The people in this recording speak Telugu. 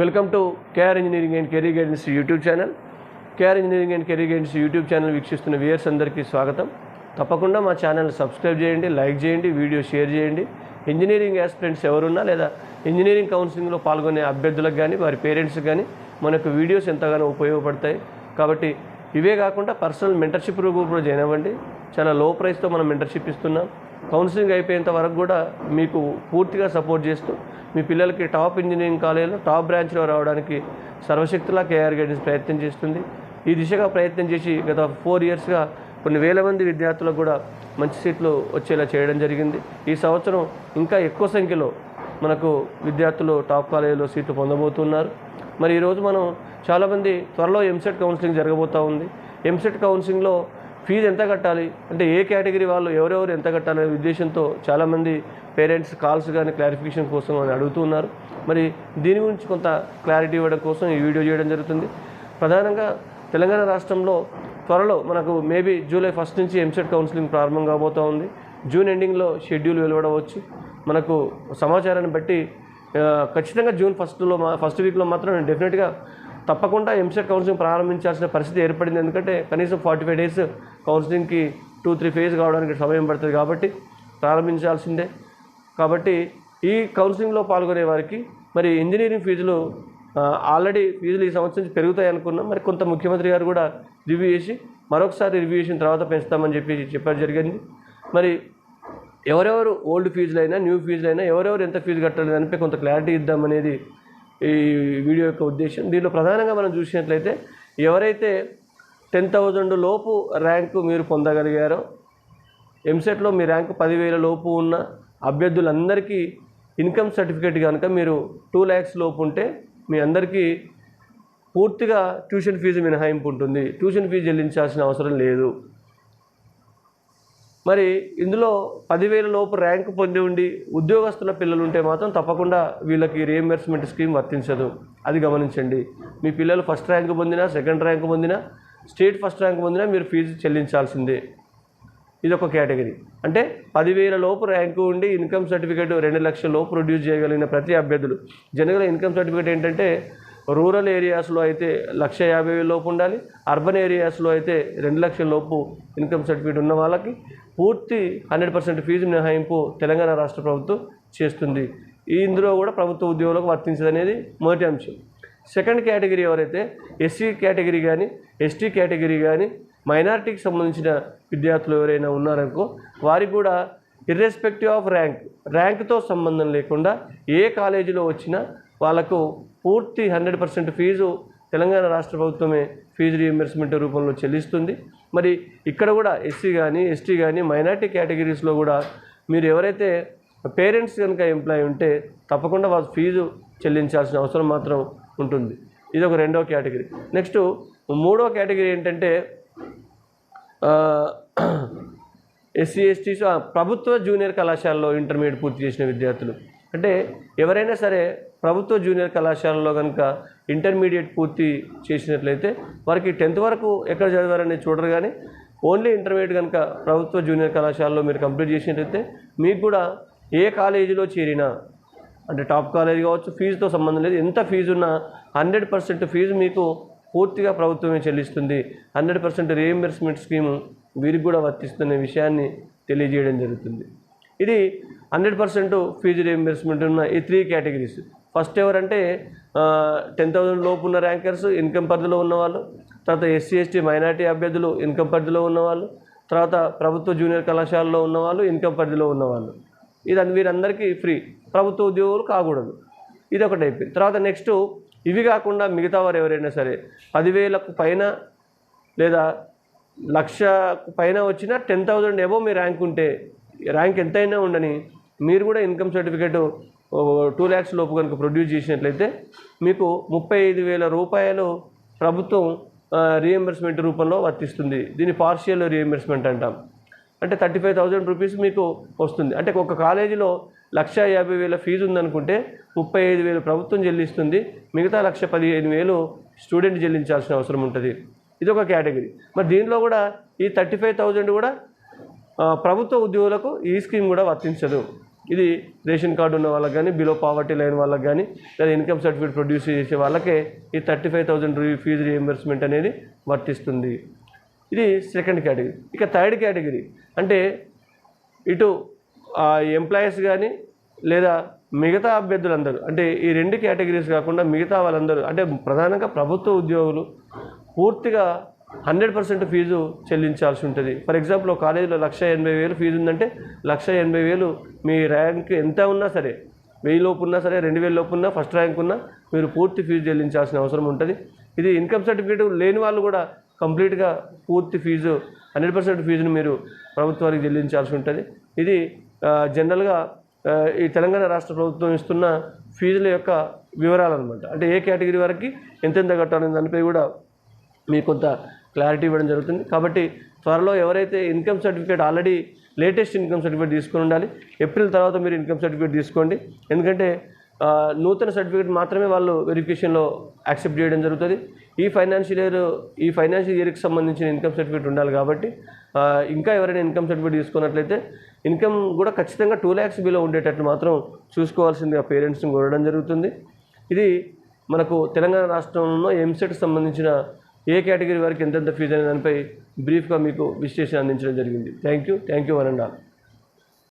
Welcome to K R engineering and career guidance YouTube channel. K R engineering and career guidance YouTube channel వీక్షిస్తున్న వ్యూయర్స్ అందరికీ స్వాగతం. తప్పకుండా మా ఛానల్ సబ్స్క్రైబ్ చేయండి లైక్ చేయండి వీడియో షేర్ చేయండి. ఇంజనీరింగ్ యాస్పిరెంట్స్ ఎవరున్నా లేదా ఇంజనీరింగ్ కౌన్సిలింగ్లో పాల్గొనే అభ్యర్థులకు కానీ వారి పేరెంట్స్కి కానీ మనకు వీడియోస్ ఎంతగానో ఉపయోగపడతాయి. కాబట్టి ఇవే కాకుండా పర్సనల్ మెంటర్షిప్ గ్రూప్ కూడా జాయిన్ అవ్వండి. చాలా లో ప్రైస్తో మనం మెంటర్షిప్ ఇస్తున్నాం. కౌన్సిలింగ్ అయిపోయేంత వరకు కూడా మీకు పూర్తిగా సపోర్ట్ చేస్తూ మీ పిల్లలకి టాప్ ఇంజనీరింగ్ కాలేజీలో టాప్ బ్రాంచ్లో రావడానికి సర్వశక్తులా కేఆర్ గైడెన్స్ ప్రయత్నం చేస్తుంది. ఈ దిశగా ప్రయత్నం చేసి గత ఫోర్ ఇయర్స్గా కొన్ని వేల మంది విద్యార్థులకు కూడా మంచి సీట్లు వచ్చేలా చేయడం జరిగింది. ఈ సంవత్సరం ఇంకా ఎక్కువ సంఖ్యలో మనకు విద్యార్థులు టాప్ కాలేజీలో సీట్లు పొందబోతున్నారు. మరి ఈరోజు మనం చాలామంది త్వరలో ఎంసెట్ కౌన్సిలింగ్ జరగబోతూ ఉంది. ఎంసెట్ కౌన్సిలింగ్లో ఫీజు ఎంత కట్టాలి? అంటే ఏ కేటగిరీ వాళ్ళు ఎవరెవరు ఎంత కట్టాలనే ఉద్దేశంతో చాలామంది పేరెంట్స్ కాల్స్ కానీ క్లారిఫికేషన్ కోసం అని అడుగుతున్నారు మరి దీని గురించి కొంత క్లారిటీ ఇవ్వడం కోసం ఈ వీడియో చేయడం జరుగుతుంది. ప్రధానంగా తెలంగాణ రాష్ట్రంలో త్వరలో మనకు మేబీ జూలై ఫస్ట్ నుంచి ఎంసెట్ కౌన్సిలింగ్ ప్రారంభం కాబోతూ ఉంది. జూన్ ఎండింగ్లో షెడ్యూల్ వెలువడవచ్చు. మనకు సమాచారాన్ని బట్టి ఖచ్చితంగా జూన్ ఫస్ట్లో మా ఫస్ట్ వీక్లో మాత్రం నేను డెఫినెట్గా తప్పకుండా ఎంసెట్ కౌన్సిలింగ్ ప్రారంభించాల్సిన పరిస్థితి ఏర్పడింది. ఎందుకంటే కనీసం ఫార్టీ ఫైవ్ డేస్ కౌన్సిలింగ్కి టూ త్రీ ఫేజ్ కావడానికి సమయం పడుతుంది కాబట్టి ప్రారంభించాల్సిందే. కాబట్టి ఈ కౌన్సిలింగ్లో పాల్గొనే వారికి మరి ఇంజనీరింగ్ ఫీజులు ఆల్రెడీ ఫీజులు ఈ సంవత్సరం పెరుగుతాయి అనుకున్నాం. మరి కొంత ముఖ్యమంత్రి గారు కూడా రివ్యూ చేసి మరొకసారి రివ్యూ చేసిన తర్వాత పెంచుతామని చెప్పి చెప్పడం జరిగింది. మరి ఎవరెవరు ఓల్డ్ ఫీజులైనా న్యూ ఫీజులైనా ఎవరెవరు ఎంత ఫీజు కట్టాలి దానిపై కొంత క్లారిటీ ఇద్దామనేది ఈ వీడియో యొక్క ఉద్దేశం. దీనిలో ప్రధానంగా మనం చూసినట్లయితే ఎవరైతే టెన్ థౌజండ్ లోపు ర్యాంకు మీరు పొందగలిగారో ఎంసెట్లో మీ ర్యాంకు పదివేల లోపు ఉన్న అభ్యర్థులందరికీ ఇన్కమ్ సర్టిఫికేట్ కనుక మీరు టూ ల్యాక్స్ లోపు ఉంటే మీ అందరికీ పూర్తిగా ట్యూషన్ ఫీజు మినహాయింపు ఉంటుంది. ట్యూషన్ ఫీజు చెల్లించాల్సిన అవసరం లేదు. మరి ఇందులో పదివేల లోపు ర్యాంకు పొంది ఉండి ఉద్యోగస్తుల పిల్లలు ఉంటే మాత్రం తప్పకుండా వీళ్ళకి రియంబర్స్మెంట్ స్కీమ్ వర్తించదు. అది గమనించండి. మీ పిల్లలు ఫస్ట్ ర్యాంకు పొందినా సెకండ్ ర్యాంకు పొందినా స్టేట్ ఫస్ట్ ర్యాంక్ పొందినా మీరు ఫీజు చెల్లించాల్సిందే. ఇది ఒక కేటగిరీ. అంటే పదివేల లోపు ర్యాంకు ఉండి ఇన్కమ్ సర్టిఫికేట్ రెండు లక్షల లోపు ప్రొడ్యూస్ చేయగలిగిన ప్రతి అభ్యర్థులు. జనరల్గా ఇన్కమ్ సర్టిఫికేట్ ఏంటంటే రూరల్ ఏరియాస్లో అయితే లక్ష యాభై వేల లోపు ఉండాలి. అర్బన్ ఏరియాస్లో అయితే రెండు లక్షల లోపు ఇన్కమ్ సర్టిఫికేట్ ఉన్న వాళ్ళకి పూర్తి హండ్రెడ్ పర్సెంట్ ఫీజు మినహాయింపు తెలంగాణ రాష్ట్ర ప్రభుత్వం చేస్తుంది. ఈ ఇందులో కూడా ప్రభుత్వ ఉద్యోగులకు వర్తించదనేది మొదటి అంశం. సెకండ్ కేటగిరీ ఎవరైతే ఎస్సీ కేటగిరీ కానీ ఎస్టీ కేటగిరీ కానీ మైనారిటీకి సంబంధించిన విద్యార్థులు ఎవరైనా ఉన్నారనుకో వారికి కూడా ఇర్రెస్పెక్టివ్ ఆఫ్ ర్యాంక్ ర్యాంక్తో సంబంధం లేకుండా ఏ కాలేజీలో వచ్చినా వాళ్ళకు పూర్తి హండ్రెడ్ పర్సెంట్ ఫీజు తెలంగాణ రాష్ట్ర ప్రభుత్వమే ఫీజు రీఎంబర్స్మెంట్ రూపంలో చెల్లిస్తుంది. మరి ఇక్కడ కూడా ఎస్సీ కానీ ఎస్టీ కానీ మైనారిటీ కేటగిరీస్లో కూడా మీరు ఎవరైతే పేరెంట్స్ కనుక ఎంప్లాయీ ఉంటే తప్పకుండా వాళ్ళ ఫీజు చెల్లించాల్సిన అవసరం మాత్రం ఉంటుంది. ఇది ఒక రెండో కేటగిరీ. నెక్స్ట్ మూడో కేటగిరీ ఏంటంటే ఎస్సీ ఎస్టీస్ ప్రభుత్వ జూనియర్ కళాశాలలో ఇంటర్మీడియట్ పూర్తి చేసిన విద్యార్థులు. అంటే ఎవరైనా సరే ప్రభుత్వ జూనియర్ కళాశాలలో కనుక ఇంటర్మీడియట్ పూర్తి చేసినట్లయితే వారికి టెన్త్ వరకు ఎక్కడ చదివారని చూడరు కానీ ఓన్లీ ఇంటర్మీడియట్ కనుక ప్రభుత్వ జూనియర్ కళాశాలలో మీరు కంప్లీట్ చేసినట్లయితే మీకు కూడా ఏ కాలేజీలో చేరినా అంటే టాప్ కాలేజ్ కావచ్చు ఫీజుతో సంబంధం లేదు ఎంత ఫీజు ఉన్నా హండ్రెడ్ పర్సెంట్ ఫీజు మీకు పూర్తిగా ప్రభుత్వమే చెల్లిస్తుంది. హండ్రెడ్ పర్సెంట్ రీఎంబర్స్మెంట్ స్కీము వీరికి కూడా వర్తిస్తున్న విషయాన్ని తెలియజేయడం జరుగుతుంది. ఇది హండ్రెడ్ పర్సెంట్ ఫీజు రీఎంబర్స్మెంట్ ఉన్న ఈ త్రీ కేటగిరీస్ ఫస్ట్ ఎవరంటే టెన్ థౌసండ్ లోపు ఉన్న ర్యాంకర్స్ ఇన్కమ్ పరిధిలో ఉన్నవాళ్ళు తర్వాత ఎస్సీ ఎస్టీ మైనార్టీ అభ్యర్థులు ఇన్కమ్ పరిధిలో ఉన్నవాళ్ళు తర్వాత ప్రభుత్వ జూనియర్ కళాశాలలో ఉన్నవాళ్ళు ఇన్కమ్ పరిధిలో ఉన్నవాళ్ళు ఇది అన్ని- వీరందరికీ ఫ్రీ ప్రభుత్వ ఉద్యోగులు కాకూడదు. ఇది ఒకటి అయిపోయింది. తర్వాత నెక్స్ట్ ఇవి కాకుండా మిగతా వారు ఎవరైనా సరే పదివేలకు పైన లేదా లక్ష పైన వచ్చిన టెన్ థౌజండ్ ఎబో మీ ర్యాంక్ ఉంటే ర్యాంక్ ఎంతైనా ఉండని మీరు కూడా ఇన్కమ్ సర్టిఫికేట్ టూ ల్యాక్స్ లోపు కనుక ప్రొడ్యూస్ చేసినట్లయితే మీకు ముప్పై ఐదు వేల రూపాయలు ప్రభుత్వం రియంబర్స్మెంట్ రూపంలో వర్తిస్తుంది. దీన్ని పార్షియల్ రియంబర్స్మెంట్ అంటాం. అంటే థర్టీ ఫైవ్ థౌజండ్ రూపీస్ మీకు వస్తుంది. అంటే ఒక కాలేజీలో లక్ష యాభై వేల ఫీజు ఉందనుకుంటే ముప్పై ఐదు వేలు ప్రభుత్వం చెల్లిస్తుంది. మిగతా లక్ష పదిహేను వేలు స్టూడెంట్ చెల్లించాల్సిన అవసరం ఉంటుంది. ఇది ఒక కేటగిరీ. మరి దీనిలో కూడా ఈ థర్టీ ఫైవ్ థౌజండ్ కూడా ప్రభుత్వ ఉద్యోగులకు ఈ స్కీమ్ కూడా వర్తించదు. ఇది రేషన్ కార్డు ఉన్న వాళ్ళకి కానీ బిలో పావర్టీ లైన్ వాళ్ళకి కానీ లేదా ఇన్కమ్ సర్టిఫికేట్ ప్రొడ్యూస్ చేసే వాళ్ళకే ఈ thirty five thousand fee reimbursement అనేది వర్తిస్తుంది. ఇది సెకండ్ కేటగిరీ ఇక థర్డ్ కేటగిరీ అంటే ఇటు ఎంప్లాయీస్ కానీ లేదా మిగతా అభ్యర్థులందరూ అంటే ఈ రెండు కేటగిరీస్ కాకుండా మిగతా వాళ్ళందరూ అంటే ప్రధానంగా ప్రభుత్వ ఉద్యోగులు పూర్తిగా హండ్రెడ్ పర్సెంట్ ఫీజు చెల్లించాల్సి ఉంటుంది. ఫర్ ఎగ్జాంపుల్ ఒక కాలేజీలో లక్ష ఎనభై వేలు ఫీజు ఉందంటే లక్ష ఎనభై వేలు మీ ర్యాంక్ ఎంత ఉన్నా సరే వెయ్యి లోపు ఉన్నా సరే రెండు వేల లోపు ఉన్నా ఫస్ట్ ర్యాంక్ ఉన్నా మీరు పూర్తి ఫీజు చెల్లించాల్సిన అవసరం ఉంటుంది. ఇది ఇన్కమ్ సర్టిఫికేట్ లేని వాళ్ళు కూడా కంప్లీట్గా పూర్తి ఫీజు హండ్రెడ్ పర్సెంట్ ఫీజును మీరు ప్రభుత్వానికి చెల్లించాల్సి ఉంటుంది. ఇది జనరల్గా ఈ తెలంగాణ రాష్ట్ర ప్రభుత్వం ఇస్తున్న ఫీజుల యొక్క వివరాలు అనమాట అంటే ఏ కేటగిరీ వరకు ఎంతెంత కట్టాలని దానిపై కూడా మీకు కొంత క్లారిటీ ఇవ్వడం జరుగుతుంది. కాబట్టి త్వరలో ఎవరైతే income certificate already latest income certificate తీసుకొని ఉండాలి ఏప్రిల్ తర్వాత మీరు ఇన్కమ్ సర్టిఫికేట్ తీసుకోండి. ఎందుకంటే నూతన సర్టిఫికేట్ మాత్రమే వాళ్ళు వెరిఫికేషన్లో యాక్సెప్ట్ చేయడం జరుగుతుంది. ఈ ఫైనాన్షియల్ ఇయర్ ఈ ఫైనాన్షియల్ ఇయర్కి సంబంధించిన ఇన్కమ్ సర్టిఫికేట్ ఉండాలి కాబట్టి ఇంకా ఎవరైనా ఇన్కమ్ సర్టిఫికేట్ తీసుకున్నట్లయితే ఇన్కమ్ కూడా ఖచ్చితంగా టూ ల్యాక్స్ బిలో ఉండేటట్టు మాత్రం చూసుకోవాల్సిందిగా పేరెంట్స్ని కోరడం జరుగుతుంది. ఇది మనకు తెలంగాణ రాష్ట్రంలో ఎంసెట్ సంబంధించిన ఏ కేటగిరీ వరకు ఎంతెంత ఫీజు అనే దానిపై బ్రీఫ్గా మీకు విశ్లేషణ అందించడం జరిగింది. Thank you thank you one and all